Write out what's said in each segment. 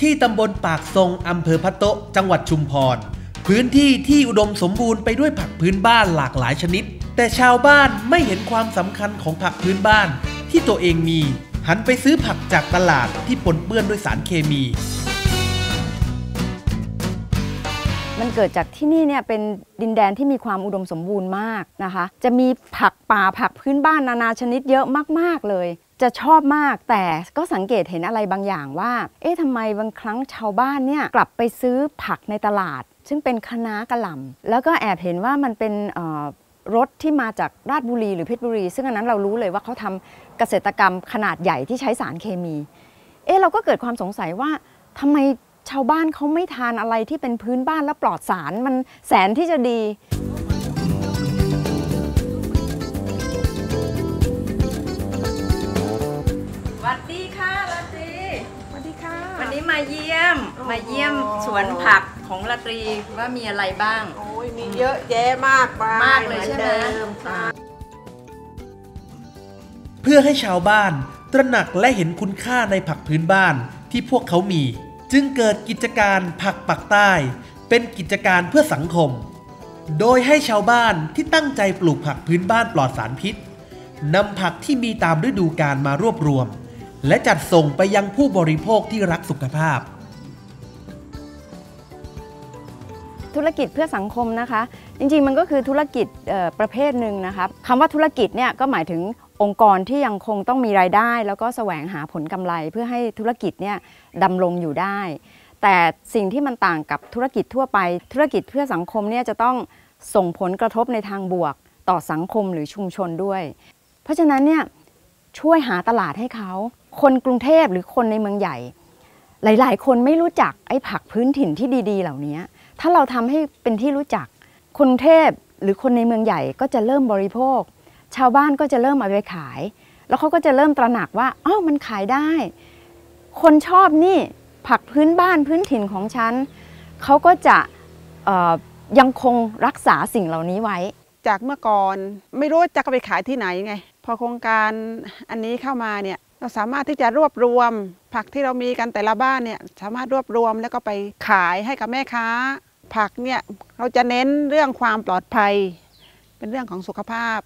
ที่ตำบลปากทรงอำเภอพะโตะจังหวัดชุมพร พื้นที่ที่อุดมสมบูรณ์ไปด้วยผักพื้นบ้านหลากหลายชนิด แต่ชาวบ้านไม่เห็นความสำคัญของผักพื้นบ้าน ที่ตัวเองมี หันไปซื้อผักจากตลาดที่ปนเปื้อนด้วยสารเคมี มันเกิดจากที่นี่เนี่ยเป็นดินแดนที่มีความอุดมสมบูรณ์มากนะคะ จะมีผักป่าผักพื้นบ้านนานาชนิดเยอะมากๆเลย จะชอบมากแต่ก็สังเกตเห็นอะไรบางอย่างว่า เอ๊ะทำไมบางครั้งชาวบ้านเนี่ยกลับไปซื้อผักในตลาด ซึ่งเป็นคะน้ากระหล่ำแล้วก็แอบเห็นว่ามันเป็นรถที่มาจากราชบุรีหรือเพชรบุรี ซึ่งอันนั้นเรารู้เลยว่าเขาทำเกษตรกรรมขนาดใหญ่ที่ใช้สารเคมี เอ๊ะเราก็เกิดความสงสัยว่าทำไมชาวบ้านเขาไม่ทานอะไรที่เป็นพื้นบ้านและปลอดสารมันแสนที่จะดี มโอ้โหมาเยี่ยมสวนผักของลาตรีว่ามีอะไรบ้าง โอ้ยมีเยอะแยะมากมายมากเลยใช่ไหมอนเดิค่ะเพื่อให้ชาวบ้านตระหนักและเห็นคุณค่าในผักพื้นบ้านที่พวกเขามี จึงเกิดกิจการผักปักใต้ เป็นกิจการเพื่อสังคม โดยให้ชาวบ้านที่ตั้งใจปลูกผักพื้นบ้านปลอดสารพิษนำผักที่มีตามฤดูกาลมารวบรวม และจัดส่งไปยังผู้บริโภคที่รักสุขภาพ ธุรกิจเพื่อสังคมนะคะ จริงๆ มันก็คือธุรกิจประเภทหนึ่งนะคะคำว่าธุรกิจเนี่ยก็หมายถึงองค์กรที่ยังคงต้องมีรายได้ แล้วก็แสวงหาผลกำไรเพื่อให้ธุรกิจเนี่ยดำรงอยู่ได้ แต่สิ่งที่มันต่างกับธุรกิจทั่วไป ธุรกิจเพื่อสังคมเนี่ยจะต้องส่งผลกระทบในทางบวก ต่อสังคมหรือชุมชนด้วย เพราะฉะนั้นเนี่ยช่วยหาตลาดให้เขา คนกรุงเทพหรือคนในเมืองใหญ่ หลาย ๆ คนไม่รู้จักไอ้ผักพื้นถิ่นที่ดี ๆ เหล่านี้ ถ้าเราทำให้เป็นที่รู้จัก คนเทพหรือคนในเมืองใหญ่ก็จะเริ่มบริโภค ชาวบ้านก็จะเริ่มเอาไปขาย แล้วเขาก็จะเริ่มตระหนักว่าอ้าวมันขายได้ คนชอบนี่ผักพื้นบ้านพื้นถิ่นของฉันเขาก็จะยังคงรักษาสิ่งเหล่านี้ไว้ จากเมื่อก่อนไม่รู้จะเอาไปขายที่ไหนไง พอโครงการอันนี้เข้ามาเนี่ยเราสามารถที่จะรวบรวม ผักที่เรามีกันแต่ละบ้านเนี่ยสามารถรวบรวมแล้วก็ไปขายให้กับแม่ค้า ผักเนี่ยเราจะเน้นเรื่องความปลอดภัย เป็นเรื่องของสุขภาพ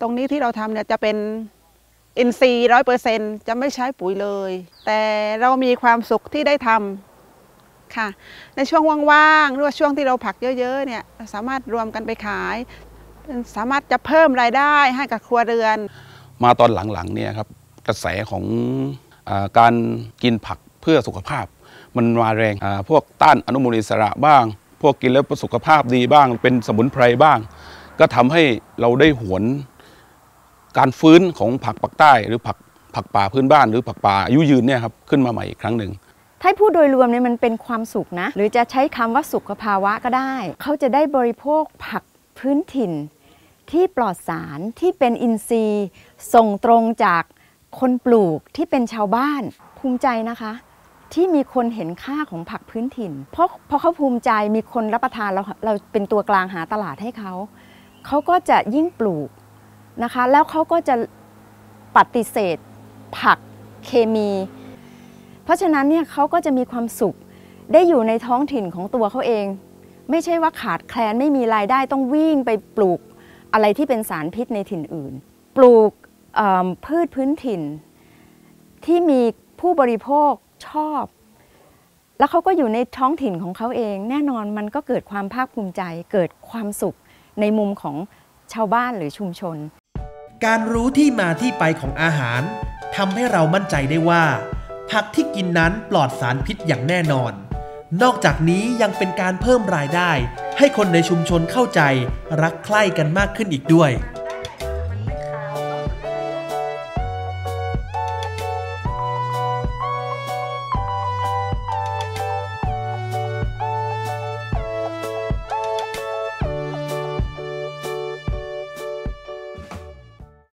ตรงนี้ที่เราทำเนี่ยจะเป็นอินทรีย์ร้อยเปอร์เซ็นจะไม่ใช้ปุ๋ยเลย แต่เรามีความสุขที่ได้ทำค่ะ ในช่วงว่างๆหรือว่าช่วงที่เราผักเยอะๆเนี่ยสามารถรวมกันไปขาย สามารถจะเพิ่มรายได้ให้กับครัวเรือน มาตอนหลังๆเนี่ยครับกระแสของอการกินผักเพื่อสุขภาพ มันมาแรง พวกต้านอนุมูลอิสระบ้าง พวกกินแล้วสุขภาพดีบ้าง เป็นสมุนไพรบ้าง ก็ทำให้เราได้หวนการฟื้นของผักปักใต้ หรือผักผักป่าพื้นบ้านหรือผักป่าอายุยืนเนี่ยครับขึ้นมาใหม่อีกครั้งหนึ่งถ้าพูดโดยรวมเนี่ยมันเป็นความสุขนะ หรือจะใช้คำว่าสุขภาวะก็ได้ เขาจะได้บริโภคผักพื้นถิ่น ที่ปลอดสารที่เป็นอินทรีย์ ส่งตรงจากคนปลูกที่เป็นชาวบ้านภูมิใจนะคะ ที่มีคนเห็นค่าของผักพื้นถิ่น เพราะเพราะเขาภูมิใจมีคนรับประทานเราเราเป็นตัวกลางหาตลาดให้เขาเขาก็จะยิ่งปลูกนะคะ แล้วเขาก็จะปฏิเสธผักเคมี เพราะฉะนั้นเนี่ยเขาก็จะมีความสุขได้อยู่ในท้องถิ่นของตัวเขาเอง ไม่ใช่ว่าขาดแคลนไม่มีรายได้ต้องวิ่งไปปลูกอะไรที่เป็นสารพิษในถิ่นอื่น ปลูกพืชพื้นถิ่น ที่มีผู้บริโภค ชอบ แล้วเขาก็อยู่ในท้องถิ่นของเขาเอง แน่นอนมันก็เกิดความภาคภูมิใจ เกิดความสุขในมุมของชาวบ้านหรือชุมชน การรู้ที่มาที่ไปของอาหารทำให้เรามั่นใจได้ว่า ผักที่กินนั้นปลอดสารพิษอย่างแน่นอน นอกจากนี้ยังเป็นการเพิ่มรายได้ ให้คนในชุมชนเข้าใจ รักใคร่กันมากขึ้นอีกด้วย